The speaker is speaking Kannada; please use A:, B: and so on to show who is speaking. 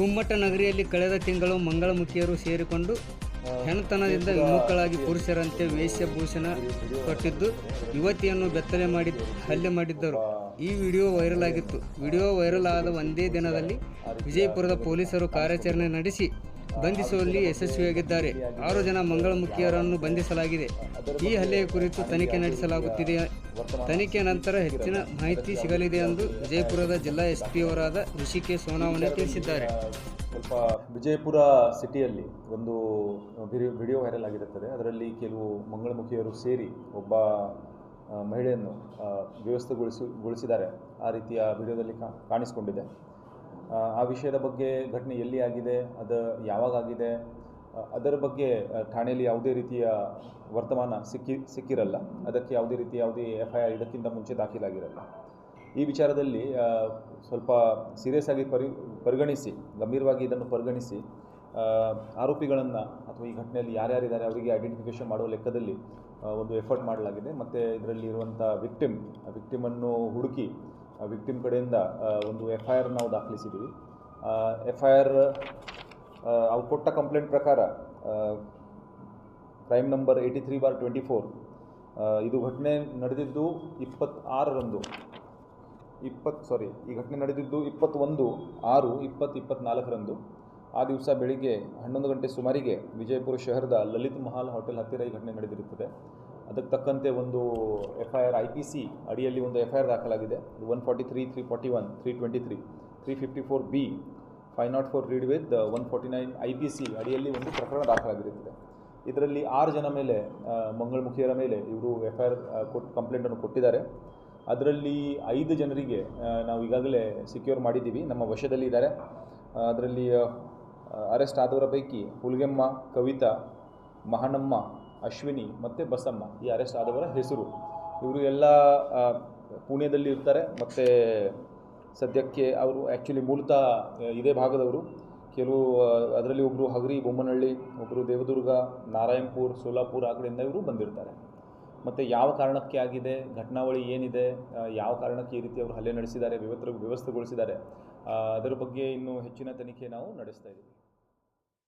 A: ವಿರಾಟ ನಗರಿಯಲ್ಲಿ ಕಳೆದ ತಿಂಗಳು ಮಂಗಳಮುಖಿಯರು ಸೇರಿಕೊಂಡು ಹೆಣತನದಿಂದ ವಿಮುಖಳಾಗಿ ಪುರುಷರಂತೆ ವೇಷಭೂಷಣ ಕೊಟ್ಟಿದ್ದು ಯುವತಿಯನ್ನು ಬೆತ್ತಲೆ ಮಾಡಿ ಹಲ್ಲೆ ಮಾಡಿದ್ದರು. ಈ ವಿಡಿಯೋ ವೈರಲ್ ಆಗಿತ್ತು. ವಿಡಿಯೋ ವೈರಲ್ ಆದ ಒಂದೇ ದಿನದಲ್ಲಿ ವಿಜಯಪುರದ ಪೊಲೀಸರು ಕಾರ್ಯಾಚರಣೆ ನಡೆಸಿ ಬಂಧಿಸುವಲ್ಲಿ ಯಶಸ್ವಿಯಾಗಿದ್ದಾರೆ. ಆರು ಜನ ಮಂಗಳಮುಖಿಯರನ್ನು ಬಂಧಿಸಲಾಗಿದೆ. ಈ ಹಲ್ಲೆಯ ಕುರಿತು ತನಿಖೆ ನಡೆಸಲಾಗುತ್ತಿದೆ. ತನಿಖೆ ನಂತರ ಹೆಚ್ಚಿನ ಮಾಹಿತಿ ಸಿಗಲಿದೆ ಎಂದು ವಿಜಯಪುರದ ಜಿಲ್ಲಾ ಎಸ್ಪಿ ಅವರಾದ ಋಷಿಕೇಶ್ ಸೋನಾವಣೆ ತಿಳಿಸಿದ್ದಾರೆ.
B: ಸ್ವಲ್ಪ ವಿಜಯಪುರ ಸಿಟಿಯಲ್ಲಿ ಒಂದು ವಿಡಿಯೋ ವೈರಲ್ ಆಗಿರುತ್ತದೆ. ಅದರಲ್ಲಿ ಕೆಲವು ಮಂಗಳಮುಖಿಯರು ಸೇರಿ ಒಬ್ಬ ಮಹಿಳೆಯನ್ನು ವ್ಯವಸ್ಥೆಗೊಳಿಸಿ, ಗೊಳಿಸಿದ್ದಾರೆ. ಆ ರೀತಿಯ ವಿಡಿಯೋದಲ್ಲಿ ಕಾಣಿಸ್ಕೊಂಡಿದೆ. ಆ, ವಿಷಯದ ಬಗ್ಗೆ ಘಟನೆ ಎಲ್ಲಿ ಆಗಿದೆ ಅದು ಯಾವಾಗ ಆಗಿದೆ ಅದರ ಬಗ್ಗೆ ಠಾಣೆಯಲ್ಲಿ ಯಾವುದೇ ರೀತಿಯ ವರ್ತಮಾನ ಸಿಕ್ಕಿ ಸಿಕ್ಕಿರಲ್ಲ. ಅದಕ್ಕೆ ಯಾವುದೇ ರೀತಿ ಯಾವುದೇ ಎಫ್ ಐ ಆರ್ ಇದಕ್ಕಿಂತ ಮುಂಚೆ ದಾಖಲಾಗಿರಲ್ಲ. ಈ ವಿಚಾರದಲ್ಲಿ ಸ್ವಲ್ಪ ಸೀರಿಯಸ್ ಆಗಿ ಪರಿ ಪರಿಗಣಿಸಿ ಗಂಭೀರವಾಗಿ ಇದನ್ನು ಪರಿಗಣಿಸಿ ಆರೋಪಿಗಳನ್ನು ಅಥವಾ ಈ ಘಟನೆಯಲ್ಲಿ ಯಾರ್ಯಾರಿದ್ದಾರೆ ಅವರಿಗೆ ಐಡೆಂಟಿಫಿಕೇಷನ್ ಮಾಡುವ ಲೆಕ್ಕದಲ್ಲಿ ಒಂದು ಎಫರ್ಟ್ ಮಾಡಲಾಗಿದೆ. ಮತ್ತು ಇದರಲ್ಲಿ ಇರುವಂಥ ವಿಕ್ಟಿಮ್ ವಿಕ್ಟಿಮನ್ನು ಹುಡುಕಿ ವಿಕ್ಟಿಮ್ ಕಡೆಯಿಂದ ಒಂದು ಎಫ್ ಐ ಆರ್ ನಾವು ದಾಖಲಿಸಿದ್ದೀವಿ ಎಫ್ ಐ ಆರ್ ಅವ್ರು ಕೊಟ್ಟ ಕಂಪ್ಲೇಂಟ್ ಪ್ರಕಾರ crime number eighty three bar twenty four ಇದು ಘಟನೆ ನಡೆದಿದ್ದು ಇಪ್ಪತ್ತಾರರಂದು. ಇಪ್ಪತ್ತು ಸಾರಿ ಈ ಘಟನೆ ನಡೆದಿದ್ದು ಇಪ್ಪತ್ತೊಂದು ಆರು ಇಪ್ಪತ್ತು ಇಪ್ಪತ್ತ್ನಾಲ್ಕರಂದು ಆ ದಿವಸ ಬೆಳಿಗ್ಗೆ ಹನ್ನೊಂದು ಗಂಟೆ ಸುಮಾರಿಗೆ ವಿಜಯಪುರ ಶಹರದ ಲಲಿತ್ ಮಹಲ್ ಹೋಟೆಲ್ ಹತ್ತಿರ ಈ ಘಟನೆ ನಡೆದಿರುತ್ತದೆ. ಅದಕ್ಕೆ ತಕ್ಕಂತೆ ಒಂದು F I R I P C ಅಡಿಯಲ್ಲಿ ಒಂದು ಎಫ್ ಐ ಆರ್ ದಾಖಲಾಗಿದೆ. One forty three three forty one three twenty three three fifty four B five not four read with one forty nine I P C ಅಡಿಯಲ್ಲಿ ಒಂದು ಪ್ರಕರಣ ದಾಖಲಾಗಿರುತ್ತದೆ. ಇದರಲ್ಲಿ ಆರು ಜನ ಮೇಲೆ ಮಂಗಳಮುಖಿಯರ ಮೇಲೆ ಇವರು ಎಫ್ ಐ ಆರ್ ಕೊಟ್ಟು ಕಂಪ್ಲೇಂಟನ್ನು ಕೊಟ್ಟಿದ್ದಾರೆ. ಅದರಲ್ಲಿ ಐದು ಜನರಿಗೆ ನಾವು ಈಗಾಗಲೇ ಸಿಕ್ಯೂರ್ ಮಾಡಿದ್ದೀವಿ. ನಮ್ಮ ವಶದಲ್ಲಿ ಇದ್ದಾರೆ. ಅದರಲ್ಲಿ ಅರೆಸ್ಟ್ ಆದವರ ಪೈಕಿ ಹುಲ್ಗೆಮ್ಮ, ಕವಿತಾ, ಮಹಾನಮ್ಮ ಅಶ್ವಿನಿ ಮತ್ತು ಬಸಮ್ಮ ಈ ಅರೆಸ್ಟ್ ಆದವರ ಹೆಸರು. ಇವರು ಎಲ್ಲ ಪುಣೆಯಲ್ಲಿ ಇರ್ತಾರೆ. ಮತ್ತು ಸದ್ಯಕ್ಕೆ ಅವರು ಆ್ಯಕ್ಚುಲಿ ಮೂಲತಃ ಇದೇ ಭಾಗದವರು. ಕೆಲವು ಅದರಲ್ಲಿ ಒಬ್ಬರು ಹಗರಿ, ಬೊಮ್ಮನಹಳ್ಳಿ ಒಬ್ಬರು ದೇವದುರ್ಗ, ನಾರಾಯಣಪುರ್, ಸೋಲಾಪುರ ಆ ಕಡೆಯಿಂದ ಇವರು ಬಂದಿರ್ತಾರೆ. ಮತ್ತು ಯಾವ ಕಾರಣಕ್ಕೆ ಆಗಿದೆ, ಘಟನಾವಳಿ ಏನಿದೆ ಯಾವ ಕಾರಣಕ್ಕೆ ಈ ರೀತಿ ಅವರು ಹಲ್ಲೆ ನಡೆಸಿದ್ದಾರೆ ವ್ಯವಸ್ಥೆ ವ್ಯವಸ್ಥೆಗೊಳಿಸಿದ್ದಾರೆ ಅದರ ಬಗ್ಗೆ ಇನ್ನೂ ಹೆಚ್ಚಿನ ತನಿಖೆ ನಾವು ನಡೆಸ್ತಾ ಇದ್ದೀವಿ.